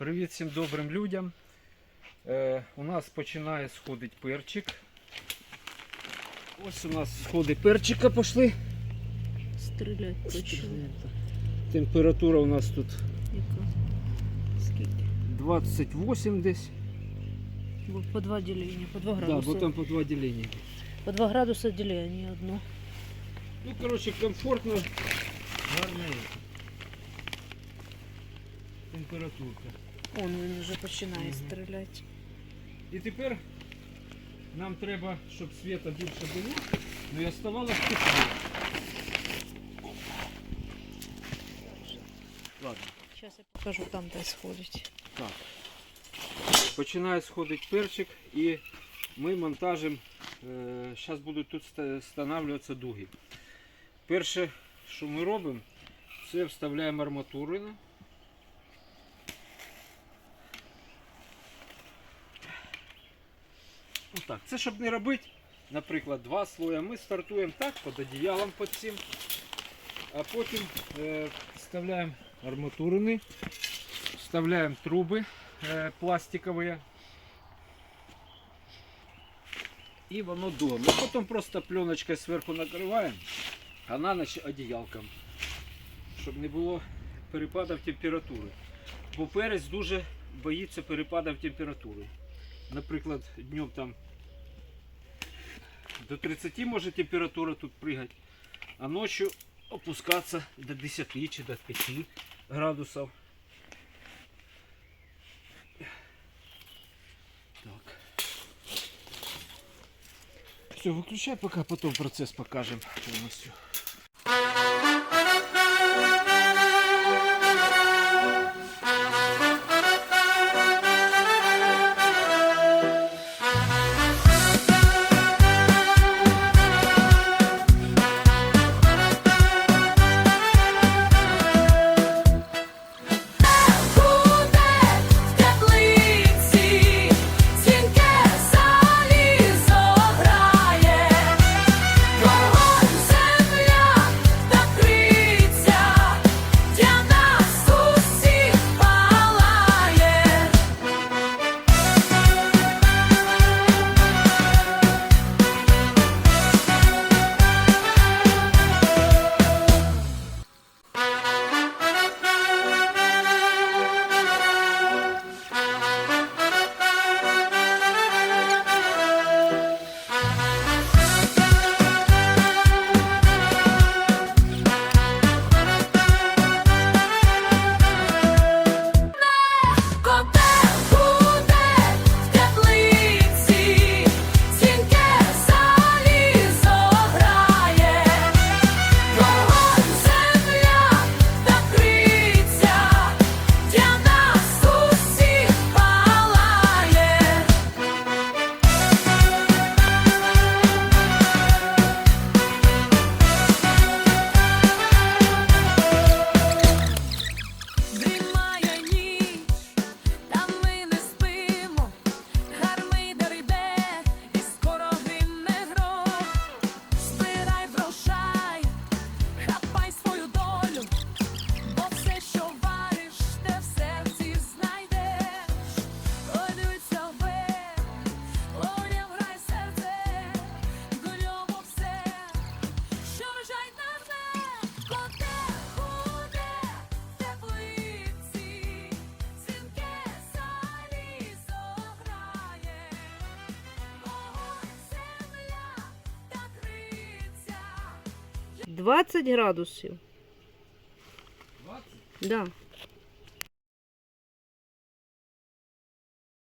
Привіт всім добрим людям. Е, у нас починає сходити перчик. Ось у нас сходи перчика пішли. Стрілять почали. Температура у нас тут Яка? Скільки? 28 десь. Бо По два ділення, по два Да, градуси. бо там по два ділення. По два градуси ділення одно. Ну, коротше, комфортно. Гарна температурка. Он він вже починає стріляти. І тепер нам треба, щоб світа більше було, ну і оставалось тепло. Ладно. Зараз я покажу там, де сходить. Так. Починає сходити перчик і ми монтажем. Зараз будуть тут встановлюватися дуги. Перше, що ми робимо, це вставляємо арматурину. Отак. Це щоб не робити, наприклад, два слоя. Ми стартуємо так, під одіялом під цим, а потім е, вставляємо арматурини. Вставляем трубы э, пластиковые. И воно дуем. А потом просто пленочкой сверху накрываем, а на ночь одеялком. Щоб не було перепадів температури. Бо перець дуже боїться перепадів температури. Наприклад, днем там до 30 може температура тут пригати, а ночью опускатися до 10 чи до 5 градусів. Так. Все, выключай, пока потом процесс покажем полностью. 20 градусів. 20? Да.